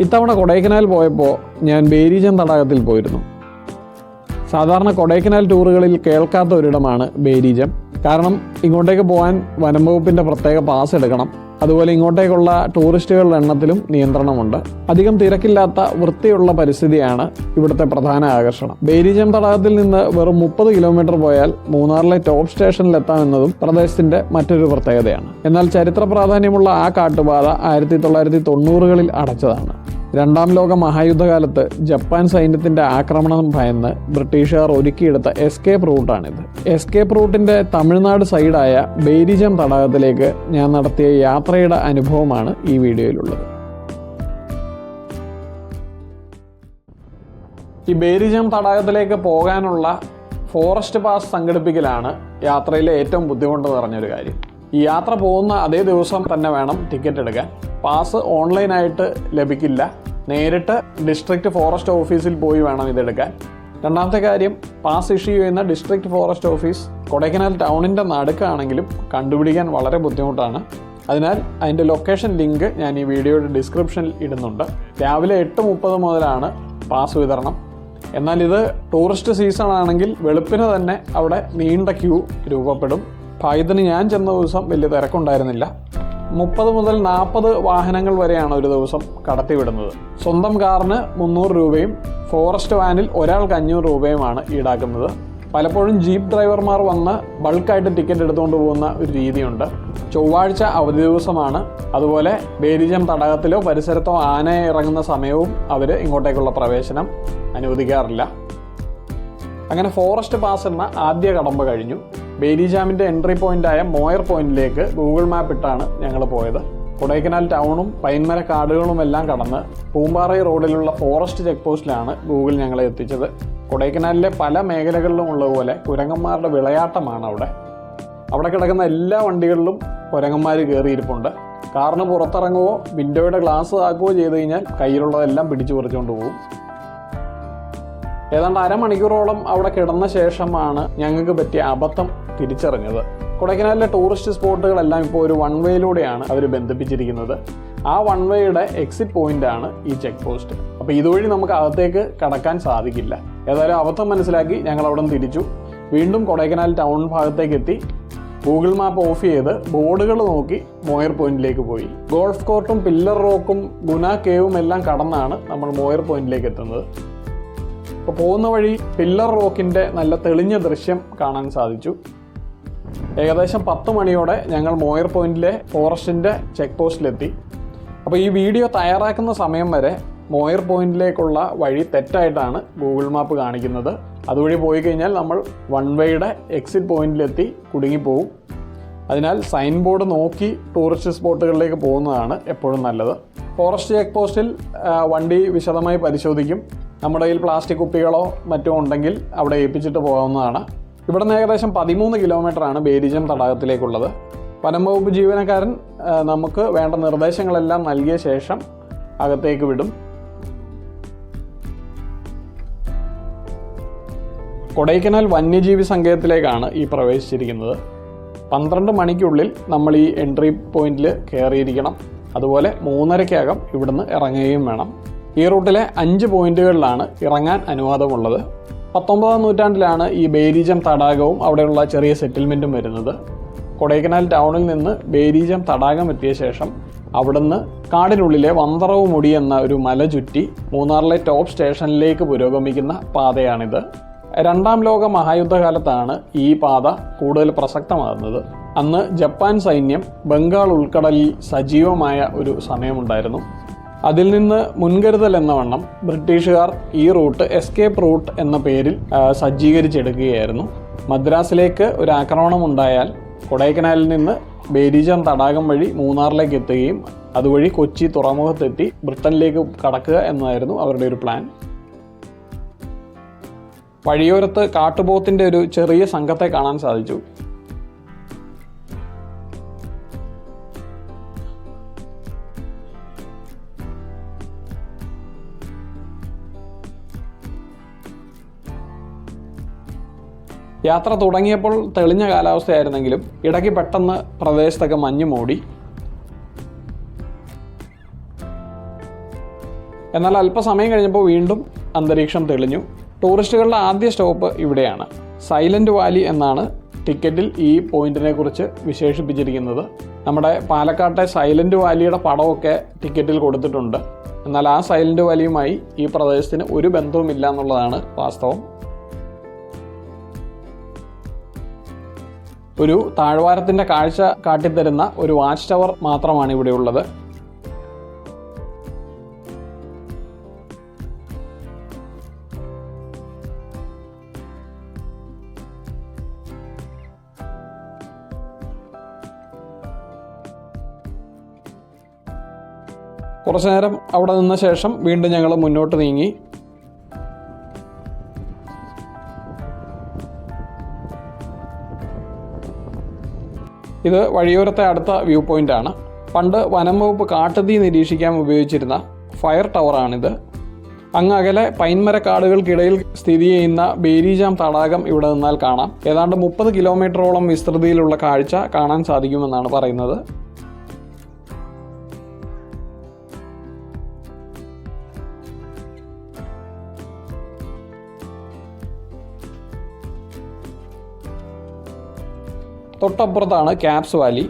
ഇത്തവണ കൊടൈക്കനാൽ പോയപ്പോൾ ഞാൻ ബേരീജൻ തടാകത്തിൽ പോയിരുന്നു. സാധാരണ കൊടൈക്കനാൽ ടൂറുകളിൽ കേൾക്കാത്ത ഒരിടമാണ് ബേരീജം. കാരണം ഇങ്ങോട്ടേക്ക് പോകാൻ വനം വകുപ്പിന്റെ പ്രത്യേക പാസ് എടുക്കണം. അതുപോലെ ഇങ്ങോട്ടേക്കുള്ള ടൂറിസ്റ്റുകളുടെ എണ്ണത്തിലും നിയന്ത്രണമുണ്ട്. അധികം തിരക്കില്ലാത്ത വൃത്തിയുള്ള പരിസ്ഥിതിയാണ് ഇവിടുത്തെ പ്രധാന ആകർഷണം. ബേരിജം തടാകത്തിൽ നിന്ന് വെറും മുപ്പത് കിലോമീറ്റർ പോയാൽ മൂന്നാറിലെ ടോപ്പ് സ്റ്റേഷനിലെത്താമെന്നതും പ്രദേശത്തിന്റെ മറ്റൊരു പ്രത്യേകതയാണ്. എന്നാൽ ചരിത്ര പ്രാധാന്യമുള്ള ആ കാട്ടുപാത ആയിരത്തി തൊള്ളായിരത്തി തൊണ്ണൂറുകളിൽ അടച്ചതാണ്. രണ്ടാം ലോക മഹായുദ്ധകാലത്ത് ജപ്പാൻ സൈന്യത്തിന്റെ ആക്രമണം ഭയന്ന് ബ്രിട്ടീഷുകാർ ഒരുക്കിയെടുത്ത എസ്കേപ്പ് റൂട്ടാണിത്. എസ്കേപ്പ് റൂട്ടിന്റെ തമിഴ്നാട് സൈഡായ ബേരിജം തടാകത്തിലേക്ക് ഞാൻ നടത്തിയ യാത്രയുടെ അനുഭവമാണ് ഈ വീഡിയോയിലുള്ളത്. ഈ ബേരിജം തടാകത്തിലേക്ക് പോകാനുള്ള ഫോറസ്റ്റ് പാസ് സംഘടിപ്പിക്കലാണ് യാത്രയിലെ ഏറ്റവും ബുദ്ധിമുട്ട് നിറഞ്ഞൊരു കാര്യം. ഈ യാത്ര പോകുന്ന അതേ ദിവസം തന്നെ വേണം ടിക്കറ്റ് എടുക്കാൻ. പാസ് ഓൺലൈനായിട്ട് ലഭിക്കില്ല. നേരിട്ട് ഡിസ്ട്രിക്ട് ഫോറസ്റ്റ് ഓഫീസിൽ പോയി വേണം ഇതെടുക്കാൻ. രണ്ടാമത്തെ കാര്യം പാസ് ഇഷ്യൂ ചെയ്യുന്ന ഡിസ്ട്രിക്ട് ഫോറസ്റ്റ് ഓഫീസ് കൊടൈക്കനാൽ ടൗണിന്റെ നടുക്കാണെങ്കിലും കണ്ടുപിടിക്കാൻ വളരെ ബുദ്ധിമുട്ടാണ്. അതിനാൽ അതിന്റെ ലൊക്കേഷൻ ലിങ്ക് ഞാൻ ഈ വീഡിയോയുടെ ഡിസ്ക്രിപ്ഷനിൽ ഇടുന്നുണ്ട്. രാവിലെ എട്ട് മുപ്പത് മുതലാണ് പാസ് വിതരണം. എന്നാൽ ഇത് ടൂറിസ്റ്റ് സീസൺ ആണെങ്കിൽ വെളുപ്പിന് തന്നെ അവിടെ നീണ്ട ക്യൂ രൂപപ്പെടും. ഭാഗ്യത്തിന് ഞാൻ ചെന്ന ദിവസം വലിയ തിരക്കുണ്ടായിരുന്നില്ല. മുപ്പത് മുതൽ നാൽപ്പത് വാഹനങ്ങൾ വരെയാണ് ഒരു ദിവസം കടത്തിവിടുന്നത്. സ്വന്തം കാറിന് മുന്നൂറ് രൂപയും ഫോറസ്റ്റ് വാനിൽ ഒരാൾക്ക് അഞ്ഞൂറ് രൂപയുമാണ് ഈടാക്കുന്നത്. പലപ്പോഴും ജീപ്പ് ഡ്രൈവർമാർ വന്ന് ബൾക്കായിട്ട് ടിക്കറ്റ് എടുത്തുകൊണ്ട് പോകുന്ന ഒരു രീതിയുണ്ട്. ചൊവ്വാഴ്ച അവധി ദിവസമാണ്. അതുപോലെ ബേരിജം തടാകത്തിലോ പരിസരത്തോ ആന ഇറങ്ങുന്ന സമയവും അവർ ഇങ്ങോട്ടേക്കുള്ള പ്രവേശനം അനുവദിക്കാറില്ല. അങ്ങനെ ഫോറസ്റ്റ് പാസ് എന്ന ആദ്യ കടമ്പ് കഴിഞ്ഞു. ബേരിജാമിന്റെ എൻട്രി പോയിന്റായ മോയർ പോയിന്റിലേക്ക് ഗൂഗിൾ മാപ്പ് ഇട്ടാണ് ഞങ്ങൾ പോയത്. കൊടൈക്കനാൽ ടൗണും പൈൻമര കാടുകളും എല്ലാം കടന്ന് പൂമ്പാറൈ റോഡിലുള്ള ഫോറസ്റ്റ് ചെക്ക് പോസ്റ്റിലാണ് ഗൂഗിൾ ഞങ്ങളെ എത്തിച്ചത്. കൊടൈക്കനാലിലെ പല മേഖലകളിലും ഉള്ളതുപോലെ കുരങ്ങന്മാരുടെ വിളയാട്ടമാണ് അവിടെ. അവിടെ കിടക്കുന്ന എല്ലാ വണ്ടികളിലും കുരങ്ങന്മാർ കയറിയിരിപ്പുണ്ട്. കാറിന് പുറത്തിറങ്ങുകയോ വിൻഡോയുടെ ഗ്ലാസ് ആക്കുകയോ ചെയ്ത് കഴിഞ്ഞാൽ കയ്യിലുള്ളതെല്ലാം പിടിച്ചു പറിച്ചുകൊണ്ട് പോകും. ഏതാണ്ട് അരമണിക്കൂറോളം അവിടെ കിടന്ന ശേഷമാണ് ഞങ്ങൾക്ക് പറ്റിയ അബദ്ധം തിരിച്ചറിഞ്ഞത്. കൊടൈക്കനാലിലെ ടൂറിസ്റ്റ് സ്പോട്ടുകളെല്ലാം ഇപ്പോൾ ഒരു വൺ വേയിലൂടെയാണ് അവർ ബന്ധിപ്പിച്ചിരിക്കുന്നത്. ആ വൺ വേയുടെ എക്സിറ്റ് പോയിന്റ് ആണ് ഈ ചെക്ക് പോസ്റ്റ് അപ്പോൾ ഇതുവഴി നമുക്ക് അകത്തേക്ക് കടക്കാൻ സാധിക്കില്ല. ഏതായാലും അബദ്ധം മനസ്സിലാക്കി ഞങ്ങൾ അവിടെ നിന്ന് തിരിച്ചു. വീണ്ടും കൊടൈക്കനാൽ ടൗൺ ഭാഗത്തേക്ക് എത്തി. ഗൂഗിൾ മാപ്പ് ഓഫ് ചെയ്ത് ബോർഡുകൾ നോക്കി മോയർ പോയിന്റിലേക്ക് പോയി. ഗോൾഫ് കോർട്ടും പില്ലർ റോക്കും ഗുന കേവും എല്ലാം കടന്നാണ് നമ്മൾ മോയർ പോയിന്റിലേക്ക് എത്തുന്നത്. അപ്പോൾ പോകുന്ന വഴി പില്ലർ റോക്കിന്റെ നല്ല തെളിഞ്ഞ ദൃശ്യം കാണാൻ സാധിച്ചു. ഏകദേശം പത്ത് മണിയോടെ ഞങ്ങൾ മോയർ പോയിന്റിലെ ഫോറസ്റ്റിന്റെ ചെക്ക് പോസ്റ്റിലെത്തി. അപ്പോൾ ഈ വീഡിയോ തയ്യാറാക്കുന്ന സമയം വരെ മോയർ പോയിന്റിലേക്കുള്ള വഴി തെറ്റായിട്ടാണ് ഗൂഗിൾ മാപ്പ് കാണിക്കുന്നത്. അതുവഴി പോയി കഴിഞ്ഞാൽ നമ്മൾ വൺ വേയുടെ എക്സിറ്റ് പോയിന്റിലെത്തി കുടുങ്ങിപ്പോവും അതിനാൽ സൈൻ ബോർഡ് നോക്കി ടൂറിസ്റ്റ് സ്പോട്ടുകളിലേക്ക് പോകുന്നതാണ് എപ്പോഴും നല്ലത്. ഫോറസ്റ്റ് ചെക്ക് പോസ്റ്റിൽ വണ്ടി വിശദമായി പരിശോധിക്കും. നമ്മുടെ കയ്യിൽ പ്ലാസ്റ്റിക് കുപ്പികളോ മറ്റോ ഉണ്ടെങ്കിൽ അവിടെ ഏൽപ്പിച്ചിട്ട് പോകാവുന്നതാണ്. ഇവിടെ നിന്ന് ഏകദേശം പതിമൂന്ന് കിലോമീറ്ററാണ് ബേരിജം തടാകത്തിലേക്കുള്ളത്. വനംവകുപ്പ് ജീവനക്കാരൻ നമുക്ക് വേണ്ട നിർദ്ദേശങ്ങളെല്ലാം നൽകിയ ശേഷം അകത്തേക്ക് വിടും. കൊടൈക്കനാൽ വന്യജീവി സങ്കേതത്തിലേക്കാണ് ഈ പ്രവേശിച്ചിരിക്കുന്നത്. പന്ത്രണ്ട് മണിക്കുള്ളിൽ നമ്മൾ ഈ എൻട്രി പോയിന്റിൽ കയറിയിരിക്കണം. അതുപോലെ മൂന്നരയ്ക്കകം ഇവിടുന്ന് ഇറങ്ങുകയും വേണം. ഈ റൂട്ടിലെ അഞ്ച് പോയിന്റുകളിലാണ് ഇറങ്ങാൻ അനുവാദമുള്ളത്. പത്തൊമ്പതാം നൂറ്റാണ്ടിലാണ് ഈ ബേരീജം തടാകവും അവിടെയുള്ള ചെറിയ സെറ്റിൽമെന്റും വരുന്നത്. കൊടൈക്കനാൽ ടൗണിൽ നിന്ന് ബേരീജം തടാകം എത്തിയ ശേഷം അവിടുന്ന് കാടിനുള്ളിലെ വന്തറവ് മുടി എന്ന ഒരു മല ചുറ്റി മൂന്നാറിലെ ടോപ്പ് സ്റ്റേഷനിലേക്ക് പുരോഗമിക്കുന്ന പാതയാണിത്. രണ്ടാം ലോക മഹായുദ്ധകാലത്താണ് ഈ പാത കൂടുതൽ പ്രസക്തമാകുന്നത്. അന്ന് ജപ്പാൻ സൈന്യം ബംഗാൾ ഉൾക്കടലിൽ സജീവമായ ഒരു സമയമുണ്ടായിരുന്നു. അതിൽ നിന്ന് മുൻകരുതൽ എന്ന വണ്ണം ബ്രിട്ടീഷുകാർ ഈ റൂട്ട് എസ്കേപ്പ് റൂട്ട് എന്ന പേരിൽ സജ്ജീകരിച്ചെടുക്കുകയായിരുന്നു. മദ്രാസിലേക്ക് ഒരു ആക്രമണം ഉണ്ടായാൽ കൊടൈക്കനാലിൽ നിന്ന് ബേരിജൻ തടാകം വഴി മൂന്നാറിലേക്ക് എത്തുകയും അതുവഴി കൊച്ചി തുറമുഖത്തെത്തി ബ്രിട്ടനിലേക്ക് കടക്കുക എന്നായിരുന്നു അവരുടെ ഒരു പ്ലാൻ. വഴിയോരത്ത് കാട്ടുപോത്തിന്റെ ഒരു ചെറിയ സംഘത്തെ കാണാൻ സാധിച്ചു. യാത്ര തുടങ്ങിയപ്പോൾ തെളിഞ്ഞ കാലാവസ്ഥയായിരുന്നെങ്കിലും ഇടയ്ക്ക് പെട്ടെന്ന് പ്രദേശത്തൊക്കെ മഞ്ഞ് മൂടി. എന്നാൽ അല്പസമയം കഴിഞ്ഞപ്പോൾ വീണ്ടും അന്തരീക്ഷം തെളിഞ്ഞു. ടൂറിസ്റ്റുകളുടെ ആദ്യ സ്റ്റോപ്പ് ഇവിടെയാണ്. സൈലന്റ് വാലി എന്നാണ് ടിക്കറ്റിൽ ഈ പോയിന്റിനെ കുറിച്ച് വിശേഷിപ്പിച്ചിരിക്കുന്നത്. നമ്മുടെ പാലക്കാട്ടെ സൈലന്റ് വാലിയുടെ പടമൊക്കെ ടിക്കറ്റിൽ കൊടുത്തിട്ടുണ്ട്. എന്നാൽ ആ സൈലന്റ് വാലിയുമായി ഈ പ്രദേശത്തിന് ഒരു ബന്ധവുമില്ല എന്നുള്ളതാണ് വാസ്തവം. ഒരു താഴ്വാരത്തിന്റെ കാഴ്ച കാട്ടിത്തരുന്ന ഒരു വാച്ച് ടവർ മാത്രമാണ് ഇവിടെ ഉള്ളത്. കുറച്ചു നേരം അവിടെ നിന്ന ശേഷം വീണ്ടും ഞങ്ങൾ മുന്നോട്ട് നീങ്ങി. ഇത് വഴിയോരത്തെ അടുത്ത വ്യൂ പോയിന്റ് ആണ്. പണ്ട് വനം വകുപ്പ് കാട്ടുതീ നിരീക്ഷിക്കാൻ ഉപയോഗിച്ചിരുന്ന ഫയർ ടവറാണിത് അങ്ങ് അകലെ പൈൻമരക്കാടുകൾക്കിടയിൽ സ്ഥിതി ചെയ്യുന്ന ബേരിജാം തടാകം ഇവിടെ നിന്നാൽ കാണാം. ഏതാണ്ട് മുപ്പത് കിലോമീറ്ററോളം വിസ്തൃതിയിലുള്ള കാഴ്ച കാണാൻ സാധിക്കുമെന്നാണ് പറയുന്നത്. തൊട്ടപ്പുറത്താണ് ക്യാപ്സ് വാലി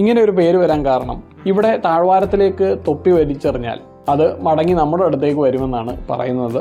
ഇങ്ങനെ ഒരു പേര് വരാൻ കാരണം ഇവിടെ താഴ്വാരത്തിലേക്ക് തൊപ്പി വലിച്ചെറിഞ്ഞാൽ അത് മടങ്ങി നമ്മുടെ അടുത്തേക്ക് വരുമെന്നാണ് പറയുന്നത്.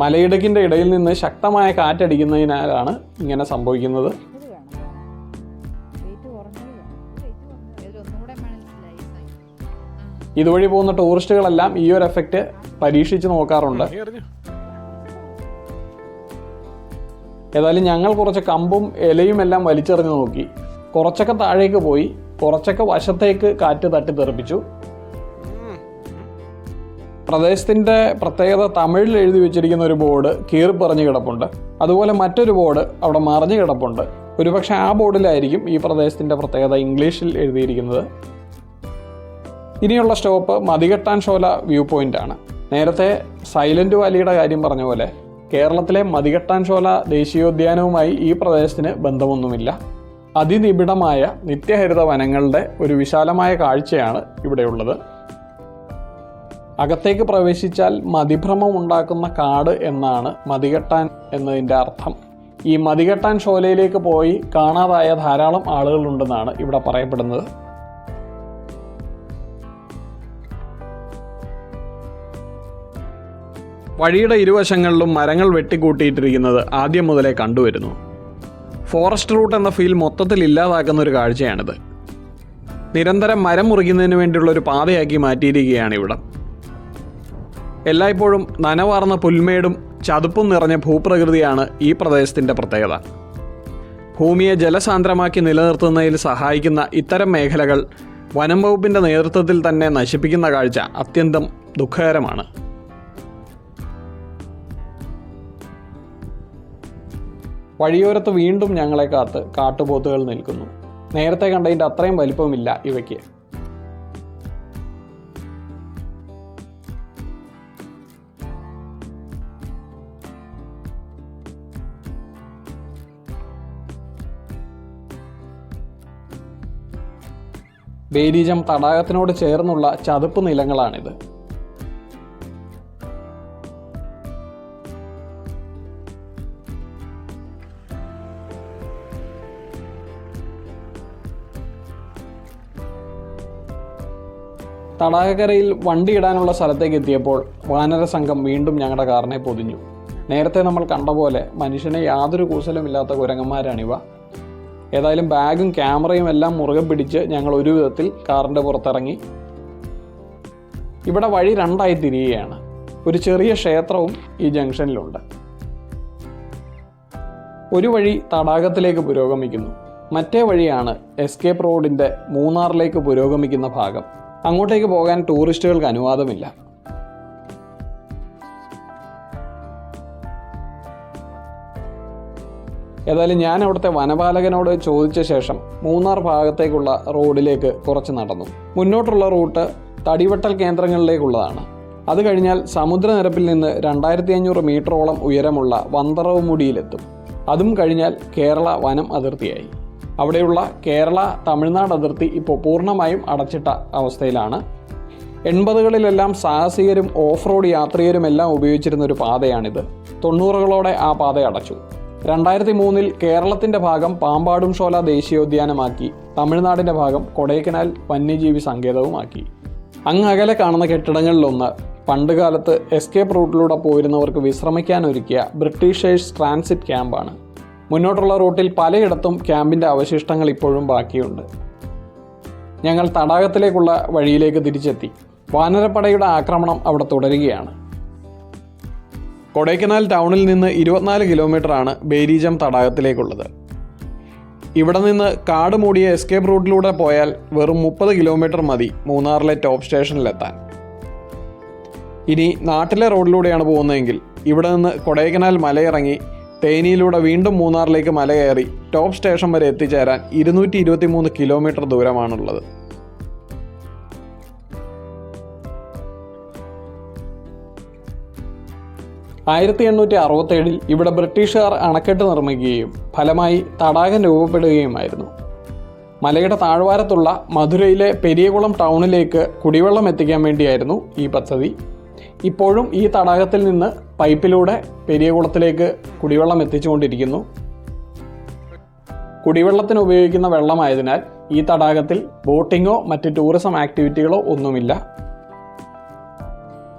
മലയിടുക്കിന്റെ ഇടയിൽ നിന്ന് ശക്തമായ കാറ്റടിക്കുന്നതിനാലാണ് ഇങ്ങനെ സംഭവിക്കുന്നത്. ഇതുവഴി പോകുന്ന ടൂറിസ്റ്റുകളെല്ലാം ഈ ഒരു എഫക്റ്റ് പരീക്ഷിച്ച് നോക്കാറുണ്ട്. ഏതായാലും ഞങ്ങൾ കുറച്ച് കമ്പും ഇലയും എല്ലാം വലിച്ചെറിഞ്ഞു നോക്കി. കുറച്ചൊക്കെ താഴേക്ക് പോയി കുറച്ചൊക്കെ വശത്തേക്ക് കാറ്റ് തട്ടി തെറിപ്പിച്ചു. പ്രദേശത്തിന്റെ പ്രത്യേകത തമിഴിൽ എഴുതി വെച്ചിരിക്കുന്ന ഒരു ബോർഡ് കീറിപ്പറഞ്ഞ് കിടപ്പുണ്ട്. അതുപോലെ മറ്റൊരു ബോർഡ് അവിടെ മറിഞ്ഞ് കിടപ്പുണ്ട്. ഒരുപക്ഷെ ആ ബോർഡിലായിരിക്കും ഈ പ്രദേശത്തിന്റെ പ്രത്യേകത ഇംഗ്ലീഷിൽ എഴുതിയിരിക്കുന്നത്. ഇനിയുള്ള stop Mathikettan Shola view point ആണ്. നേരത്തെ സൈലന്റ് വാലിയുടെ കാര്യം പറഞ്ഞ പോലെ കേരളത്തിലെ മതികെട്ടാൻ ഷോല ദേശീയോദ്യാനവുമായി ഈ പ്രദേശത്തിന് ബന്ധമൊന്നുമില്ല. അതിനിബിഡമായ നിത്യഹരിത വനങ്ങളുടെ ഒരു വിശാലമായ കാഴ്ചയാണ് ഇവിടെയുള്ളത് അകത്തേക്ക് പ്രവേശിച്ചാൽ മതിഭ്രമം ഉണ്ടാക്കുന്ന കാട് എന്നാണ് മതികെട്ടാൻ എന്നതിന്റെ അർത്ഥം. ഈ മതികെട്ടാൻ ഷോലയിലേക്ക് പോയി കാണാതായ ധാരാളം ആളുകളുണ്ടെന്നാണ് ഇവിടെ പറയപ്പെടുന്നത്. വഴിയുടെ ഇരുവശങ്ങളിലും മരങ്ങൾ വെട്ടിക്കൂട്ടിയിട്ടിരിക്കുന്നത് ആദ്യം മുതലേ കണ്ടുവരുന്നു. ഫോറസ്റ്റ് റൂട്ട് എന്ന ഫീൽ മൊത്തത്തിൽ ഇല്ലാതാക്കുന്ന ഒരു കാഴ്ചയാണിത്. നിരന്തരം മരം മുറിക്കുന്നതിന് വേണ്ടിയുള്ള ഒരു പാതയാക്കി മാറ്റിയിരിക്കുകയാണ് ഇവിടം. എല്ലായ്പ്പോഴും നനവാർന്ന പുൽമേടും ചതുപ്പും നിറഞ്ഞ ഭൂപ്രകൃതിയാണ് ഈ പ്രദേശത്തിന്റെ പ്രത്യേകത. ഭൂമിയെ ജലസാന്ദ്രമാക്കി നിലനിർത്തുന്നതിൽ സഹായിക്കുന്ന ഇത്തരം മേഖലകൾ വനം വകുപ്പിന്റെ നേതൃത്വത്തിൽ തന്നെ നശിപ്പിക്കുന്ന കാഴ്ച അത്യന്തം ദുഃഖകരമാണ്. വഴിയോരത്ത് വീണ്ടും ഞങ്ങളെ കാത്ത് കാട്ടുപോത്തുകൾ നിൽക്കുന്നു. നേരത്തെ കണ്ടതിന്റെ അത്രയും വലിപ്പമില്ല ഇവയ്ക്ക്. ബേരീജം തടാകത്തിനോട് ചേർന്നുള്ള ചതുപ്പ് നിലങ്ങളാണിത്. തടാകക്കരയിൽ വണ്ടി ഇടാനുള്ള സ്ഥലത്തേക്ക് എത്തിയപ്പോൾ വാനര സംഘം വീണ്ടും ഞങ്ങളുടെ കാറിനെ പൊതിഞ്ഞു. നേരത്തെ നമ്മൾ കണ്ട പോലെ മനുഷ്യനെ യാതൊരു കൂസലുമില്ലാത്ത കുരങ്ങന്മാരാണിവ. ഏതായാലും ബാഗും ക്യാമറയും എല്ലാം മുറുകെ പിടിച്ച് ഞങ്ങൾ ഒരു വിധത്തിൽ കാറിന്റെ പുറത്തിറങ്ങി. ഇവിടെ വഴി രണ്ടായി തിരിയുകയാണ്. ഒരു ചെറിയ ക്ഷേത്രവും ഈ ജംഗ്ഷനിലുണ്ട്. ഒരു വഴി തടാകത്തിലേക്ക് പുരോഗമിക്കുന്നു. മറ്റേ വഴിയാണ് എസ്കേപ്പ് റോഡിന്റെ മൂന്നാറിലേക്ക് പുരോഗമിക്കുന്ന ഭാഗം. അങ്ങോട്ടേക്ക് പോകാൻ ടൂറിസ്റ്റുകൾക്ക് അനുവാദമില്ല. ഏതായാലും ഞാൻ അവിടുത്തെ വനപാലകനോട് ചോദിച്ച ശേഷം മൂന്നാർ ഭാഗത്തേക്കുള്ള റോഡിലേക്ക് കുറച്ച് നടന്നു. മുന്നോട്ടുള്ള റൂട്ട് തടിവെട്ടൽ കേന്ദ്രങ്ങളിലേക്കുള്ളതാണ്. അത് കഴിഞ്ഞാൽ സമുദ്രനിരപ്പിൽ നിന്ന് രണ്ടായിരത്തി അഞ്ഞൂറ് മീറ്ററോളം ഉയരമുള്ള വന്തറവുമുടിയിലെത്തും അതും കഴിഞ്ഞാൽ കേരള വനം അതിർത്തിയായി. അവിടെയുള്ള കേരള തമിഴ്നാട് അതിർത്തി ഇപ്പോൾ പൂർണമായും അടച്ചിട്ട അവസ്ഥയിലാണ്. എൺപതുകളിലെല്ലാം സാഹസികരും ഓഫ് റോഡ് യാത്രികരും എല്ലാം ഉപയോഗിച്ചിരുന്ന ഒരു പാതയാണിത്. തൊണ്ണൂറുകളോടെ ആ പാത അടച്ചു. രണ്ടായിരത്തി മൂന്നിൽ കേരളത്തിന്റെ ഭാഗം പാമ്പാടും ഷോല ദേശീയോദ്യാനമാക്കി. തമിഴ്നാടിന്റെ ഭാഗം കൊടൈക്കനാൽ വന്യജീവി സങ്കേതവുമാക്കി. അങ്ങ് അകലെ കാണുന്ന കെട്ടിടങ്ങളിലൊന്ന് പണ്ടുകാലത്ത് എസ്കേപ്പ് റൂട്ടിലൂടെ പോയിരുന്നവർക്ക് വിശ്രമിക്കാൻ ഒരുക്കിയ ബ്രിട്ടീഷേഴ്സ് ട്രാൻസിറ്റ് ക്യാമ്പാണ്. മുന്നോട്ടുള്ള റൂട്ടിൽ പലയിടത്തും ക്യാമ്പിന്റെ അവശിഷ്ടങ്ങൾ ഇപ്പോഴും ബാക്കിയുണ്ട്. ഞങ്ങൾ തടാകത്തിലേക്കുള്ള വഴിയിലേക്ക് തിരിച്ചെത്തി. വാനരപ്പടയുടെ ആക്രമണം അവിടെ തുടരുകയാണ്. കൊടൈക്കനാൽ ടൗണിൽ നിന്ന് ഇരുപത്തിനാല് കിലോമീറ്ററാണ് ബേരീജം തടാകത്തിലേക്കുള്ളത്. ഇവിടെ നിന്ന് കാട് മൂടിയ എസ്കേപ്പ് റൂട്ടിലൂടെ പോയാൽ വെറും മുപ്പത് കിലോമീറ്റർ മതി മൂന്നാറിലെ ടോപ്പ് സ്റ്റേഷനിലെത്താൻ. ഇനി നാട്ടിലെ റോഡിലൂടെയാണ് പോകുന്നതെങ്കിൽ ഇവിടെ നിന്ന് കൊടൈക്കനാൽ മലയിറങ്ങി തേനിയിലൂടെ വീണ്ടും മൂന്നാറിലേക്ക് മല കയറി ടോപ്പ് സ്റ്റേഷൻ വരെ എത്തിച്ചേരാൻ ഇരുന്നൂറ്റി ഇരുപത്തി മൂന്ന് കിലോമീറ്റർ ദൂരമാണുള്ളത്. ആയിരത്തി എണ്ണൂറ്റി അറുപത്തേഴിൽ ഇവിടെ ബ്രിട്ടീഷുകാർ അണക്കെട്ട് നിർമ്മിക്കുകയും ഫലമായി തടാകം രൂപപ്പെടുകയുമായിരുന്നു. മലയുടെ താഴ്വാരത്തുള്ള മധുരയിലെ പെരിയകുളം ടൗണിലേക്ക് കുടിവെള്ളം എത്തിക്കാൻ വേണ്ടിയായിരുന്നു ഈ പദ്ധതി. ഇപ്പോഴും ഈ തടാകത്തിൽ നിന്ന് പൈപ്പിലൂടെ പെരിയകുളത്തിലേക്ക് കുടിവെള്ളം എത്തിച്ചുകൊണ്ടിരിക്കുന്നു. കുടിവെള്ളത്തിന് ഉപയോഗിക്കുന്ന വെള്ളമായതിനാൽ ഈ തടാകത്തിൽ ബോട്ടിങ്ങോ മറ്റ് ടൂറിസം ആക്ടിവിറ്റികളോ ഒന്നുമില്ല.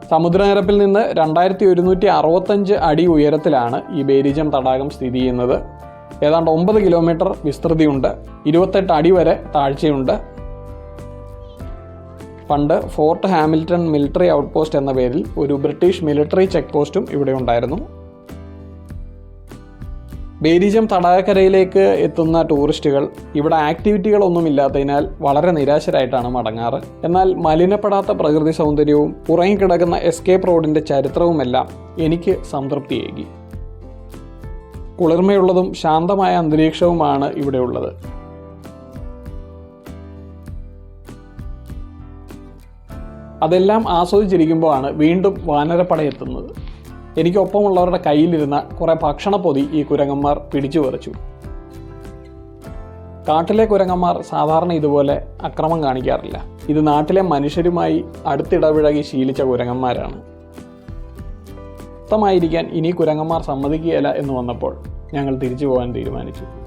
സമുദ്രനിരപ്പിൽ നിന്ന് രണ്ടായിരത്തി ഒരുന്നൂറ്റി അറുപത്തഞ്ച് അടി ഉയരത്തിലാണ് ഈ ബേരിജം തടാകം സ്ഥിതി ചെയ്യുന്നത്. ഏതാണ്ട് ഒമ്പത് കിലോമീറ്റർ വിസ്തൃതിയുണ്ട്. ഇരുപത്തെട്ട് അടി വരെ താഴ്ചയുണ്ട്. പണ്ട് ഫോർട്ട് ഹാമിൽട്ടൺ മിലിറ്ററി ഔട്ട്പോസ്റ്റ് എന്ന പേരിൽ ഒരു ബ്രിട്ടീഷ് മിലിറ്ററി ചെക്ക് പോസ്റ്റും ഇവിടെ ഉണ്ടായിരുന്നു. ബേരിജം തടാകക്കരയിലേക്ക് എത്തുന്ന ടൂറിസ്റ്റുകൾ ഇവിടെ ആക്ടിവിറ്റികളൊന്നും ഇല്ലാത്തതിനാൽ വളരെ നിരാശരായിട്ടാണ് മടങ്ങാറ്. എന്നാൽ മലിനപ്പെടാത്ത പ്രകൃതി സൗന്ദര്യവും ഉറങ്ങിക്കിടക്കുന്ന എസ്കേപ്പ് റോഡിന്റെ ചരിത്രവുമെല്ലാം എനിക്ക് സംതൃപ്തിയേകി. കുളിർമയുള്ളതും ശാന്തമായ അന്തരീക്ഷവുമാണ് ഇവിടെ അതെല്ലാം ആസ്വദിച്ചിരിക്കുമ്പോഴാണ് വീണ്ടും വാനരപ്പട എത്തുന്നത്. എനിക്കൊപ്പമുള്ളവരുടെ കയ്യിലിരുന്ന കുറേ ഭക്ഷണപ്പൊതി ഈ കുരങ്ങന്മാർ പിടിച്ചു പറിച്ചു. കാട്ടിലെ കുരങ്ങന്മാർ സാധാരണ ഇതുപോലെ അക്രമം കാണിക്കാറില്ല. ഇത് നാട്ടിലെ മനുഷ്യരുമായി അടുത്തിടപഴകി ശീലിച്ച കുരങ്ങന്മാരാണ്. സ്വസ്ഥമായിരിക്കാൻ ഇനി കുരങ്ങന്മാർ സമ്മതിക്കുകയില്ല എന്ന് വന്നപ്പോൾ ഞങ്ങൾ തിരിച്ചു പോകാൻ തീരുമാനിച്ചു.